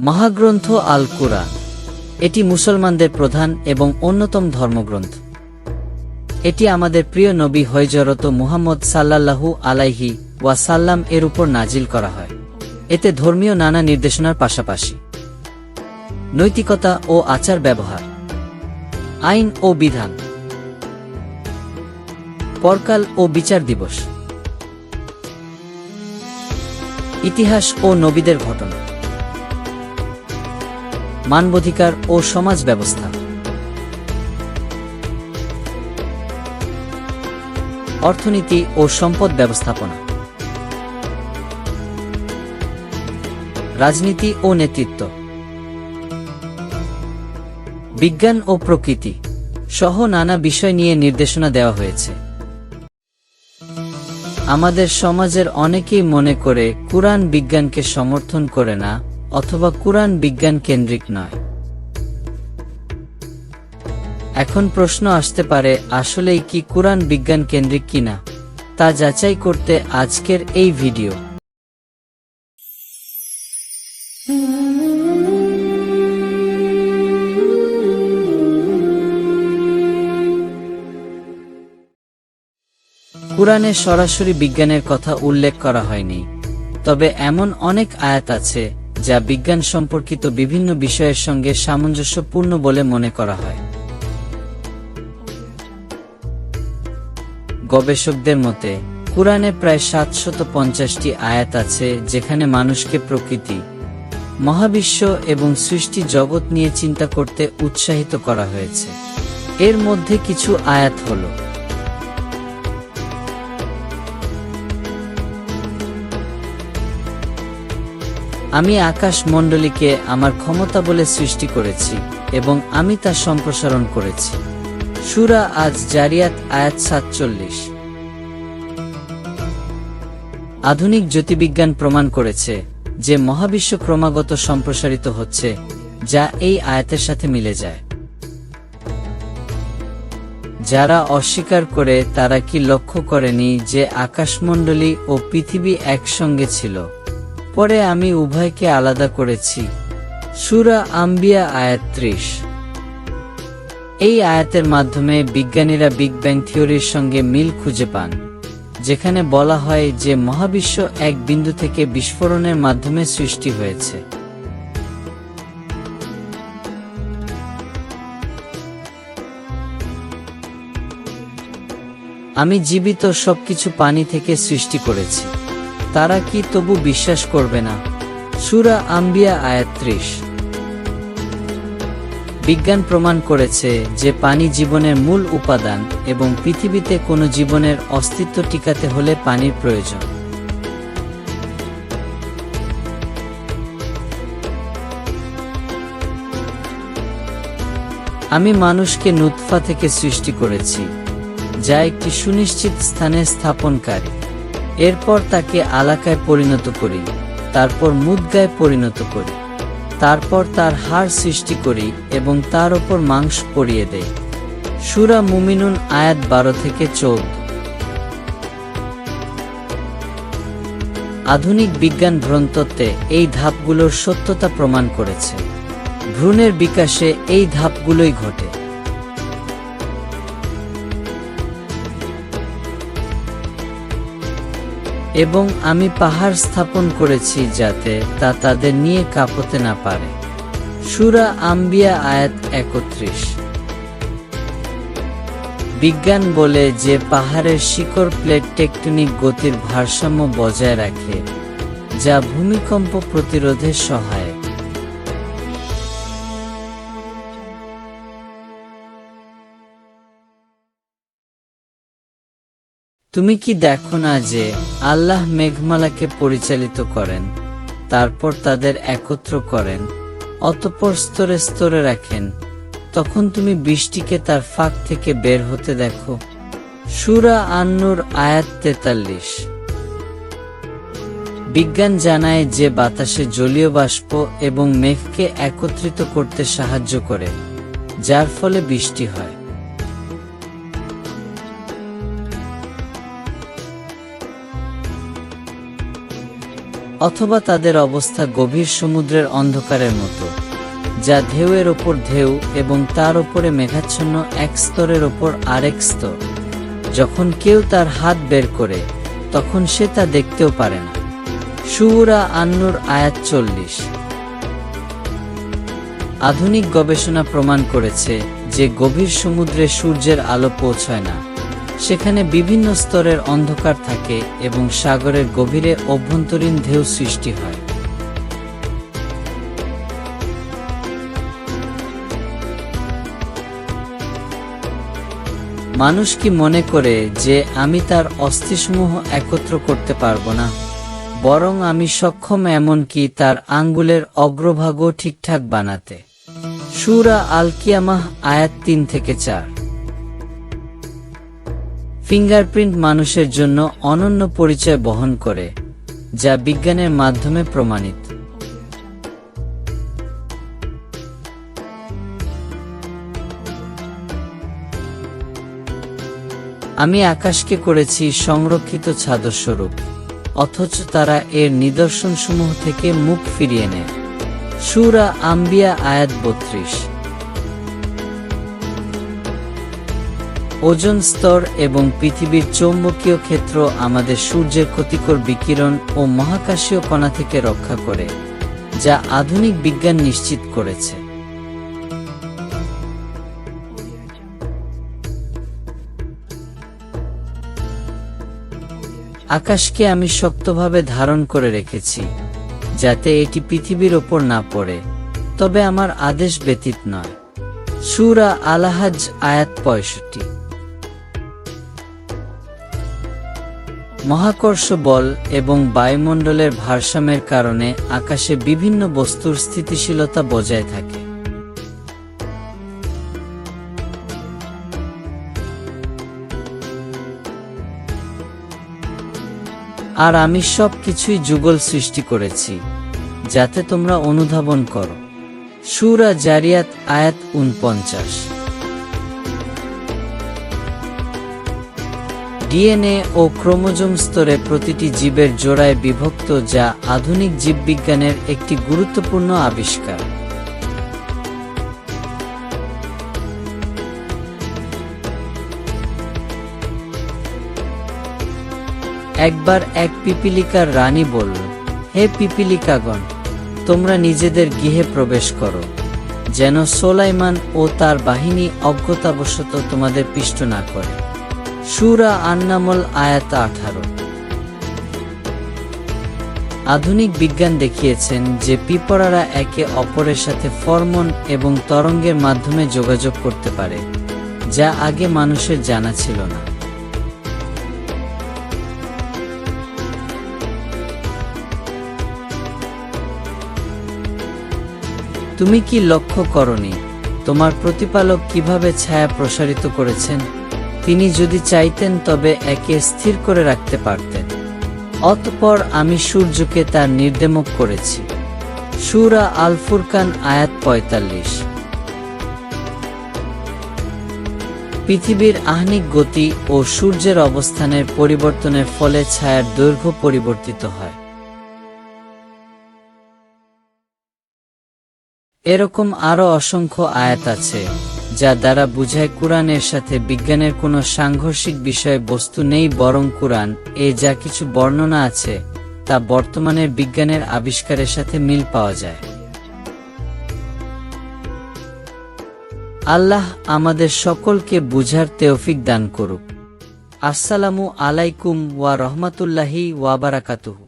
মহাগ্রন্থ আল কুরআন এটি মুসলমানদের প্রধান এবং অন্যতম ধর্মগ্রন্থ। এটি আমাদের প্রিয় নবী হয়জরত মুহাম্মদ সাল্লাল্লাহু আলাইহি ওয়াসাল্লাম এর উপর নাজিল করা হয়। এতে ধর্মীয় নানা নির্দেশনার পাশাপাশি নৈতিকতা ও আচার ব্যবহার, আইন ও বিধান, পরকাল ও বিচার দিবস, ইতিহাস ও নবীদের ঘটনা। মানবাধিকার ও সমাজ ব্যবস্থা। অর্থনীতি ও সম্পদ ব্যবস্থাপনা। রাজনীতি ও নেতৃত্ব। বিজ্ঞান ও প্রকৃতি সহ নানা বিষয় নিয়ে নির্দেশনা দেওয়া হয়েছে। আমাদের সমাজের অনেকেই মনে করে কুরআন বিজ্ঞানকে সমর্থন করে না অথবা কুরআন বিজ্ঞান কেন্দ্রিক নয়। এখন প্রশ্ন আসতে পারে, আসলেই কি কোরআন বিজ্ঞান কেন্দ্রিক কিনা? তা যাচাই করতে আজকের এই ভিডিও। কোরআনে সরাসরি বিজ্ঞানের কথা উল্লেখ করা হয়নি। তবে এমন অনেক আয়াত আছে যা বিজ্ঞান সম্পর্কিত বিভিন্ন বিষয়ের সঙ্গে সামঞ্জস্যপূর্ণ বলে মনে করা হয়। গবেষকদের মতে, কুরআনে প্রায় সাতশত পঞ্চাশটি আয়াত আছে যেখানে মানুষকে প্রকৃতি, মহাবিশ্ব এবং সৃষ্টি জগৎ নিয়ে চিন্তা করতে উৎসাহিত করা হয়েছে। এর মধ্যে কিছু আয়াত হলো। আমি আকাশ মণ্ডলীকে আমার ক্ষমতা বলে সৃষ্টি করেছি এবং আমি তা সম্প্রসারণ করেছি। সুরা আজ জারিয়াত আয়াত সাতচল্লিশ। আধুনিক জ্যোতির্বিজ্ঞান প্রমাণ করেছে যে মহাবিশ্ব ক্রমাগত সম্প্রসারিত হচ্ছে, যা এই আয়াতের সাথে মিলে যায়। যারা অস্বীকার করে তারা কি লক্ষ্য করেনি যে আকাশমণ্ডলী ও পৃথিবী একসঙ্গে ছিল? পরে আমি উভয়কে আলাদা করেছি। সুরা আম্বিয়া আয়াত ত্রিশ। এই আয়াতের মাধ্যমে বিজ্ঞানীরা বিগ ব্যাং থিওরির সঙ্গে মিল খুঁজে পান, যেখানে বলা হয় যে মহাবিশ্ব এক বিন্দু থেকে বিস্ফোরণের মাধ্যমে সৃষ্টি হয়েছে। আমি জীবিত সবকিছু পানি থেকে সৃষ্টি করেছি। তারা কি তবু বিশ্বাস করবে না? সুরা আম্বিয়া আয়াত্রিশ বিজ্ঞান প্রমাণ করেছে যে পানি জীবনের মূল উপাদান এবং পৃথিবীতে কোনো জীবনের অস্তিত্ব টিকাতে হলে পানির প্রয়োজন। আমি মানুষকে নুৎফা থেকে সৃষ্টি করেছি, যা একটি সুনিশ্চিত স্থানে স্থাপনকারী। এরপর তাকে আলাকায় পরিণত করি, তারপর মুদগায় পরিণত করি, তারপর তার হাড় সৃষ্টি করি এবং তার ওপর মাংস পরিয়ে দেই। সুরা মুমিনুন আয়াত বারো থেকে চৌদ্দ। আধুনিক বিজ্ঞান ভ্রণতত্ত্বে এই ধাপগুলোর সত্যতা প্রমাণ করেছে। ভ্রূণের বিকাশে এই ধাপগুলোই ঘটে। এবং আমি পাহাড় স্থাপন করেছি যাতে তা তাদের নিয়ে কাঁপতে না পারে। সুরা আম্বিয়া আয়াত একত্রিশ। বিজ্ঞান বলে যে পাহাড়ের শিকড় প্লেট টেকটনিক গতির ভারসাম্য বজায় রাখে, যা ভূমিকম্প প্রতিরোধে সহায়ক। তুমি কি দেখো না যে আল্লাহ মেঘমালাকে পরিচালিত করেন, তারপর তাদের একত্র করেন, অতপর স্তরে স্তরে রাখেন, তখন তুমি বৃষ্টিকে তার ফাঁক থেকে বের হতে দেখো। সুরা আন্নুর আয়াত তেতাল্লিশ। বিজ্ঞান জানায় যে বাতাসে জলীয় বাষ্প এবং মেঘকে একত্রিত করতে সাহায্য করে, যার ফলে বৃষ্টি হয়। অথবা তাদের অবস্থা গভীর সমুদ্রের অন্ধকারের মতো, যা ঢেউয়ের ওপর ঢেউ এবং তার ওপরে মেঘাচ্ছন্ন এক স্তরের ওপর আরেক স্তর। যখন কেউ তার হাত বের করে, তখন সে তা দেখতেও পারে না। সুরা আন্নুর, আয়াত চল্লিশ। আধুনিক গবেষণা প্রমাণ করেছে যে গভীর সমুদ্রে সূর্যের আলো পৌঁছায় না। সেখানে বিভিন্ন স্তরের অন্ধকার থাকে এবং সাগরের গভীরে অভ্যন্তরীণ ঢেউ সৃষ্টি হয়। মানুষ কি মনে করে যে আমি তার অস্থিসমূহ একত্র করতে পারব না, বরং আমি সক্ষম এমনকি তার আঙ্গুলের অগ্রভাগও ঠিকঠাক বানাতে? সুরা আল কিয়ামাহ আয়াত তিন থেকে চার। ফিঙ্গারপ্রিন্ট মানুষের জন্য অনন্য পরিচয় বহন করে, যা বিজ্ঞানের মাধ্যমে প্রমাণিত। আমি আকাশকে করেছি সংরক্ষিত ছাদস্বরূপ, অথচ তারা এর নিদর্শনসমূহ থেকে মুখ ফিরিয়ে নেয়। সুরা আম্বিয়া আয়াত বত্রিশ। ওজন স্তর এবং পৃথিবীর চৌম্বকীয় ক্ষেত্র আমাদের সূর্যের ক্ষতিকর বিকিরণ ও মহাকাশীয় কণা থেকে রক্ষা করে, যা আধুনিক বিজ্ঞান নিশ্চিত করেছে। আকাশকে আমি শক্তভাবে ধারণ করে রেখেছি, যাতে এটি পৃথিবীর ওপর না পড়ে, তবে আমার আদেশ ব্যতীত নয়। সুরা আলাহাজ আয়াত পঁয়ষট্টি। মহাকর্ষ বল এবং বায়ুমণ্ডলের ভারসাম্যের কারণে আকাশে বিভিন্ন বস্তুর স্থিতিশীলতা বজায় থাকে। আর আমি সব কিছুই যুগল সৃষ্টি করেছি, যাতে তোমরা অনুধাবন করো। সুরা জারিয়াত আয়াত উনপঞ্চাশ ডিএনএ ও ক্রোমোজোম স্তরে প্রতিটি জীবের জোড়ায় বিভক্ত যা আধুনিক জীববিজ্ঞানের একটি গুরুত্বপূর্ণ আবিষ্কার। একবার এক পিপিলিকার রানী বলল, হে পিপিলিকাগণ, তোমরা নিজেদের গৃহে প্রবেশ করো। যেন সোলাইমান ও তার বাহিনী অজ্ঞতাবশত তোমাদের পিষ্ট না করে। সুরা আন্নামল আয়াত আঠারো। আধুনিক বিজ্ঞান দেখিয়েছেন যে পিপড়ারা একে অপরের সাথে ফরমন এবং তরঙ্গের মাধ্যমে যোগাযোগ করতে পারে, যা আগে মানুষের জানা ছিল না। তুমি কি লক্ষ্য করনি, তোমার প্রতিপালক কীভাবে ছায়া প্রসারিত করেছেন? তিনি যদি চাইতেন তবে একে স্থির করে রাখতে পারতেন। অতপর আমি সূর্যকে তার নির্দেমক করেছি। সুরা আল ফুরকান আয়াত পঁয়তাল্লিশ। পৃথিবীর আহ্নিক গতি ও সূর্যের অবস্থানের পরিবর্তনের ফলে ছায়ার দৈর্ঘ্য পরিবর্তিত হয়। এরকম আরও অসংখ্য আয়াত আছে, যা দ্বারা বুঝায় কোরআনের সাথে বিজ্ঞানের কোনো সাংঘর্ষিক বিষয়ে বস্তু নেই বরং কোরআন, এ যা কিছু বর্ণনা আছে, তা বর্তমানের বিজ্ঞানের আবিষ্কারের সাথে মিল পাওয়া যায়। আল্লাহ আমাদের সকলকে বুঝার তেওফিক দান করুক। আসসালামু আলাইকুম ওয়া রহমতুল্লাহি ওয়াবারাকাতুহু